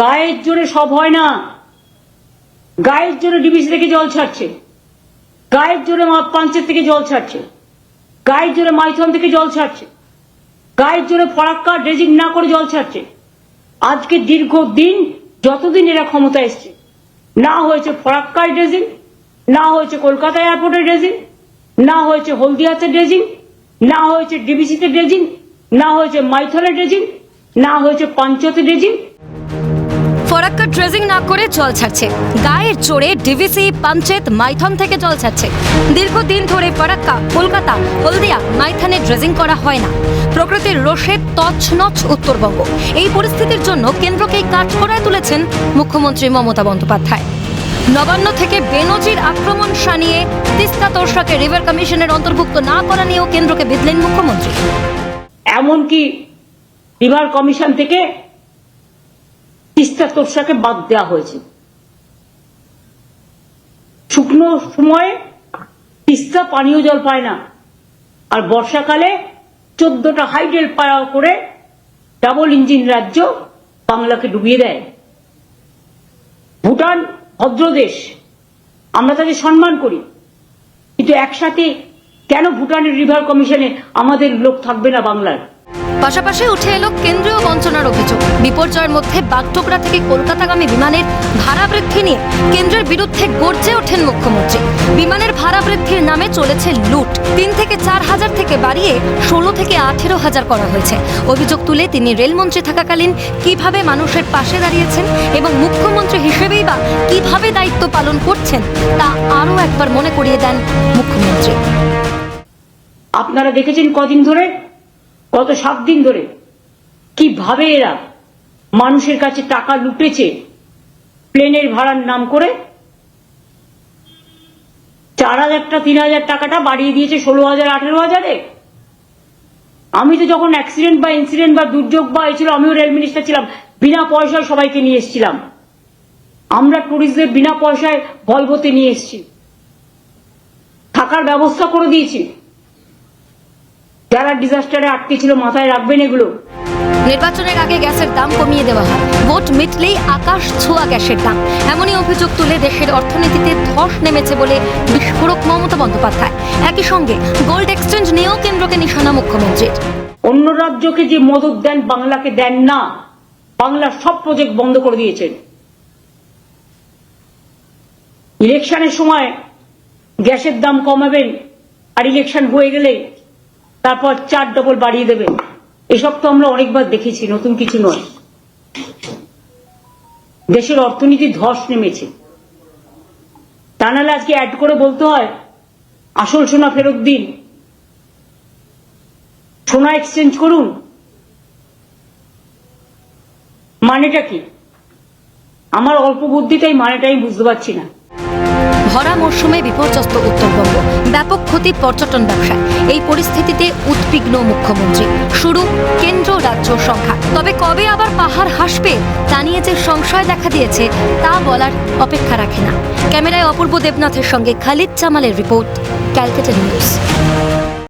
গায়ের জোরে সব হয় না। গায়ের জোরে ডিবিসি থেকে জল ছাড়ছে। গায়ের জোরে পাঞ্চের থেকে জল ছাড়ছে। গায়ের জোরে মাইথন থেকে জল ছাড়ছে। গায়ের জোরে ফরাক্কা ড্রেজিং না করে জল ছাড়ছে। আজকে দীর্ঘ দিন যতদিন এরা ক্ষমতা এসছে, না হয়েছে ফরাক্কার ড্রেজিং, না হয়েছে কলকাতা এয়ারপোর্টের ড্রেজিং, না হয়েছে হলদিয়াতে ড্রেজিং, না হয়েছে ডিবিসিতে ড্রেজিং, না হয়েছে মাইথনে ড্রেজিং, না হয়েছে পাঞ্চতে ড্রেজিং ড্রেজিং না করে জল ছাড়ছে। গায়ের জোরে ডিভিসি পাঞ্চেত মাইথন থেকে জল ছাড়ছে। দীর্ঘদিন ধরে ফরাক্কা, কলকাতা, হলদিয়া মাইথনে ড্রেজিং করা হয় না। প্রকৃতির রোষে তছনছ উত্তরবঙ্গ। এই পরিস্থিতির জন্য কেন্দ্রকেই কাঠগড়ায় তুলেছেন মুখ্যমন্ত্রী মমতা বন্দ্যোপাধ্যায়। নবান্ন থেকে বেনজির আক্রমণ সানিয়ে তিস্তা তোরসাকে রিভার কমিশনের অন্তর্ভুক্ত না করা নিয়েও কেন্দ্রকে বিধলেন মুখ্যমন্ত্রী। এমনকি রিভার কমিশন থেকে তিস্তা তোরসাকে বাদ দেওয়া হয়েছে। শুকনো সময়ে তিস্তা পানীয় জল পায় না, আর বর্ষাকালে চোদ্দটা হাইডেল পাওয়া করে ডাবল ইঞ্জিন রাজ্য বাংলাকে ডুবিয়ে দেয়। ভুটান ভদ্রদেশ, আমরা তাদের সম্মান করি, কিন্তু একসাথে কেন ভুটানের রিভার কমিশনে আমাদের লোক থাকবে না বাংলার? পাশাপাশি উঠে এলো কেন্দ্রীয় বঞ্চনার অভিযোগ। বিপর্যয়ের মধ্যে বাগডোগরা থেকে কলকাতাগামী বিমানের ভাড়া বৃদ্ধি নিয়ে কেন্দ্রের বিরুদ্ধে গর্জে ওঠেন মুখ্যমন্ত্রী। বিমানের ভাড়া বৃদ্ধির নামে চলেছে লুট। তিন থেকে চার হাজার থেকে বাড়িয়ে ষোলো থেকে আঠেরো হাজার করা হয়েছে। অভিযোগ তুলে তিনি রেলমন্ত্রী থাকাকালীন কীভাবে মানুষের পাশে দাঁড়িয়েছেন এবং মুখ্যমন্ত্রী হিসেবেই বা কীভাবে দায়িত্ব পালন করছেন তা আরও একবার মনে করিয়ে দেন মুখ্যমন্ত্রী। আপনারা দেখেছেন কদিন ধরে গত সাত দিন ধরে কীভাবে এরা মানুষের কাছে টাকা লুটেছে প্লেনের ভাড়ার নাম করে চার হাজারটা তিন হাজার টাকাটা বাড়িয়ে দিয়েছে ষোলো হাজার, আঠেরো হাজারে? আমি তো যখন অ্যাক্সিডেন্ট বা ইনসিডেন্ট বা দুর্যোগ বা হয়েছিল আমিও রেল মিনিস্টার ছিলাম, বিনা পয়সায় সবাইকে নিয়ে এসেছিলাম। আমরা ট্যুরিস্টদের বিনা পয়সায় ভলভোতে নিয়ে এসেছি। থাকার ব্যবস্থা করে দিয়েছি। যারা ডিজাস্টারে আটকে ছিল মাথায় রাখবেন এগুলো। নির্বাচনের আগে গ্যাসের দাম কমিয়ে দেওয়া হয়। ভোট মিটলেই আকাশ ছোঁয়া গ্যাসের দাম। এমনই অভিযোগ তুলে দেশের অর্থনীতিতে ধস নেমেছে বলে বিস্ফোরক মমতা বন্দ্যোপাধ্যায়। একই সঙ্গে গোল্ড এক্সচেঞ্জ নিয়েও কেন্দ্রকে নিশানা মুখ্যমন্ত্রীর। অন্য রাজ্যকে যে মদত দেন বাংলাকে দেন না। বাংলার সব প্রজেক্ট বন্ধ করে দিয়েছেন। ইলেকশনের সময় গ্যাসের দাম কমাবেন আর ইলেকশন হয়ে গেলে তারপর চার ডবল বাড়িয়ে দেবেন এসব তো আমরা অনেকবার দেখেছি, নতুন কিছু নয়। দেশের অর্থনীতি ধস নেমেছে। তা নাহলে আজকে অ্যাড করে বলতে হয়, আসল সোনা ফেরত দিন। সোনা এক্সচেঞ্জ করুন। মানেটা কি? আমার অল্প বুদ্ধিটাই মানেটা আমি বুঝতে পারছি না। ভরা মরশুমে বিপর্যস্ত উত্তরবঙ্গ। ব্যাপক ক্ষতি পর্যটন ব্যবসায়। এই পরিস্থিতিতে উদ্বিগ্ন মুখ্যমন্ত্রী। শুরু কেন্দ্র রাজ্য সংখ্যা। তবে কবে আবার পাহাড় হাসবে, তা নিয়ে যে সংশয় দেখা দিয়েছে, তা বলার অপেক্ষা রাখে না। ক্যামেরায় অপূর্ব দেবনাথের সঙ্গে খালিদ জামালের রিপোর্ট, ক্যালকাটা নিউজ।